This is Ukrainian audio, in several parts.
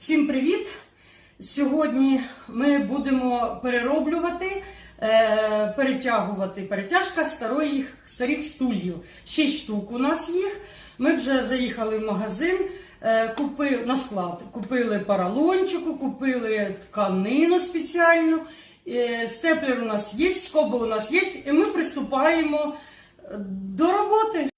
Всім привіт! Сьогодні ми будемо перероблювати, е, перетягувати перетяжка старої, старих стульів. Шість штук у нас їх. Ми вже заїхали в магазин, е, купили на склад, купили поролончику, купили тканину спеціальну. е, Степлер у нас є, скоби у нас є, і ми приступаємо до роботи.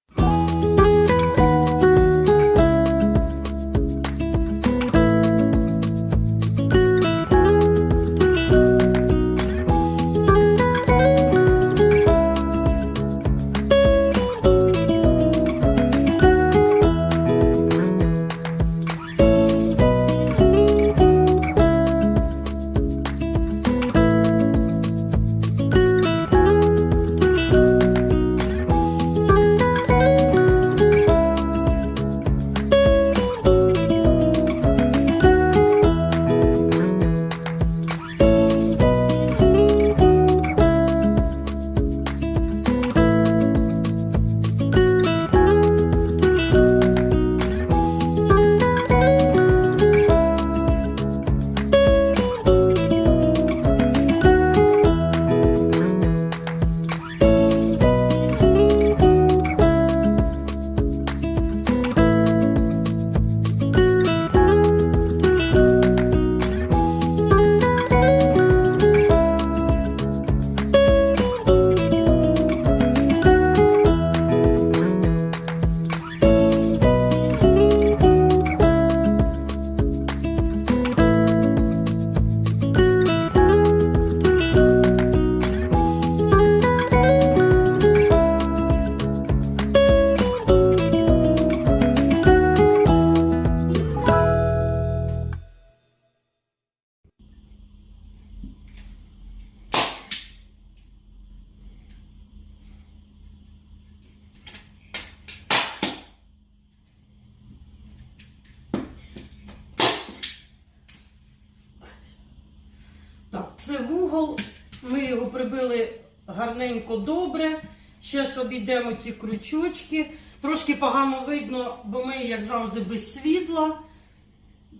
Це вугол. Ми його прибили гарненько добре. Зараз обійдемо ці крючочки. Трошки погано видно, бо ми, як завжди, без світла.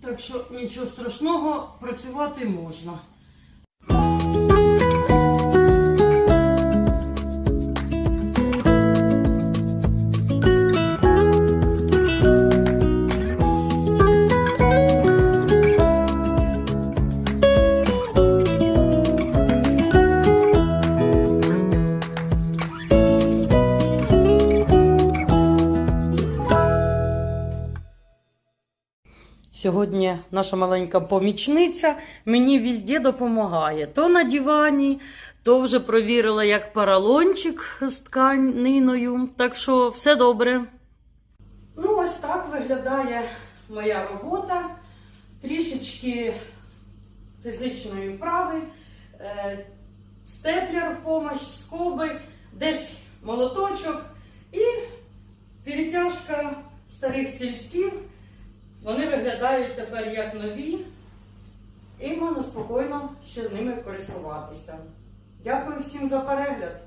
Так що нічого страшного, працювати можна. Сьогодні наша маленька помічниця мені везде допомагає. То на дивані, то вже провірила як поролончик з тканиною. Так що все добре. Ну, ось так виглядає моя робота. Трішечки фізичної вправи, е, степлер в помощь, скоби, десь молоточок і перетяжка старих стільців. Вони виглядають тепер як нові, і можна спокійно ще ними користуватися. Дякую всім за перегляд!